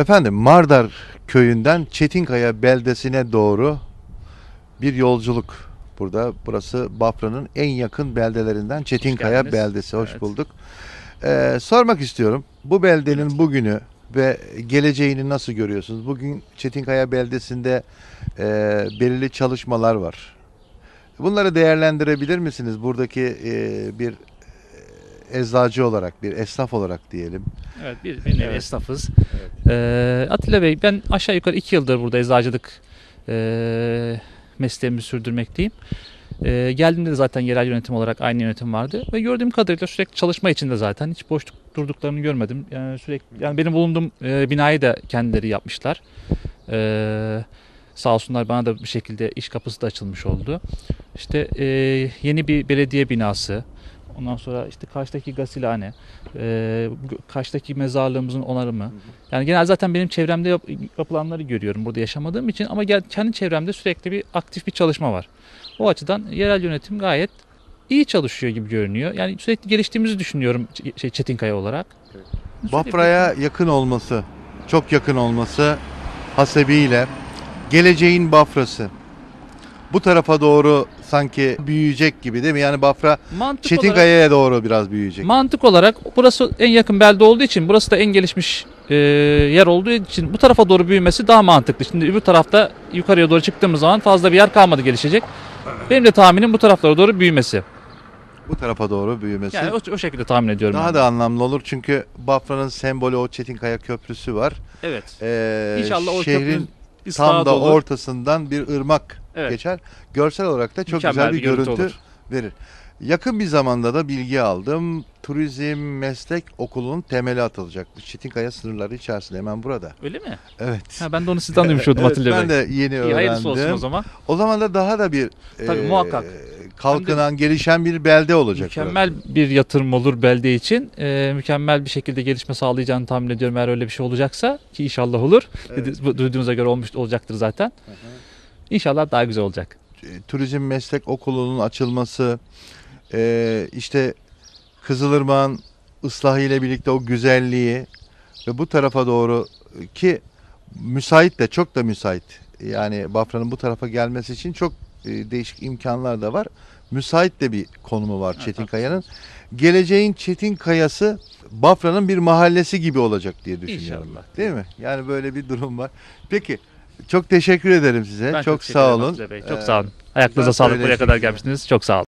Efendim Mardar köyünden Çetinkaya beldesine doğru bir yolculuk burada. Burası Bafra'nın en yakın beldelerinden Çetinkaya beldesi. Hoş Evet. bulduk. Ee, sormak istiyorum. Bu beldenin bugünü ve geleceğini nasıl görüyorsunuz? Bugün Çetinkaya beldesinde e, belirli çalışmalar var. Bunları değerlendirebilir misiniz? Buradaki e, bir eczacı olarak, bir esnaf olarak diyelim. Evet bir, bir nevi Evet. esnafız. Ee, Atilla Bey ben aşağı yukarı iki yıldır burada eczacılık e, mesleğimi sürdürmekteyim. Ee, geldiğimde de zaten yerel yönetim olarak aynı yönetim vardı ve gördüğüm kadarıyla sürekli çalışma içinde zaten hiç boşluk durduklarını görmedim. Yani sürekli yani benim bulunduğum e, binayı da kendileri yapmışlar. Ee, sağ olsunlar bana da bir şekilde iş kapısı da açılmış oldu. İşte e, yeni bir belediye binası. Ondan sonra işte karşıdaki gasilhane, e, karşıdaki mezarlığımızın onarımı. Yani genel zaten benim çevremde yap- yapılanları görüyorum burada yaşamadığım için ama gel, kendi çevremde sürekli bir aktif bir çalışma var. O açıdan yerel yönetim gayet iyi çalışıyor gibi görünüyor. Yani sürekli geliştiğimizi düşünüyorum şey Çetinkaya olarak. Sürekli- Bafra'ya yakın olması, çok yakın olması hasebiyle geleceğin Bafra'sı. Bu tarafa doğru sanki büyüyecek gibi değil mi? Yani Bafra mantık Çetinkaya'ya doğru biraz büyüyecek. mantık olarak burası en yakın belde olduğu için burası da en gelişmiş e, yer olduğu için bu tarafa doğru büyümesi daha mantıklı. Şimdi öbür tarafta yukarıya doğru çıktığımız zaman fazla bir yer kalmadı gelişecek. Benim de tahminim bu taraflara doğru büyümesi. Bu tarafa doğru büyümesi. Yani o, o şekilde tahmin ediyorum. daha ben. da anlamlı olur çünkü Bafra'nın sembolü o Çetinkaya Köprüsü var. Evet. Ee, İnşallah o şehrin köprünün tam ıslahı da olur. ortasından bir ırmak Evet. geçer. Görsel olarak da çok Mükemmel güzel bir, bir görüntü görüntü olur. verir. Yakın bir zamanda da bilgi aldım. Turizm Meslek Okulu'nun temeli atılacakmış. Çetinkaya sınırları içerisinde hemen burada. Öyle mi? Evet. Ha, ben de onu sizden duymuştum Evet, Atilla Bey. ben de yeni İyi hayırlısı olsun öğrendim. o zaman. O zaman da daha da bir Tabii, muhakkak. kalkınan, gelişen bir belde olacak. Mükemmel bir yatırım olur belde için. Ee, mükemmel bir şekilde gelişme sağlayacağını tahmin ediyorum eğer öyle bir şey olacaksa ki inşallah olur. Evet. Duyduğunuza göre olmuş olacaktır zaten. İnşallah daha güzel olacak. E, Turizm Meslek Okulu'nun açılması, e, işte Kızılırmak'ın ıslahı ile birlikte o güzelliği ve bu tarafa doğru ki müsait de çok da müsait. Yani Bafra'nın bu tarafa gelmesi için çok e, değişik imkanlar da var. Müsait de bir konumu var Evet, Çetinkaya'nın. Geleceğin Çetinkaya'sı Bafra'nın bir mahallesi gibi olacak diye düşünüyorum. İnşallah. Değil mi? Yani böyle bir durum var. Peki çok teşekkür ederim size. Ben çok teşekkür sağ olun. Çok Ee, sağ olun. Ayaklarınıza sağlık buraya kadar gelmişsiniz. Çok sağ olun.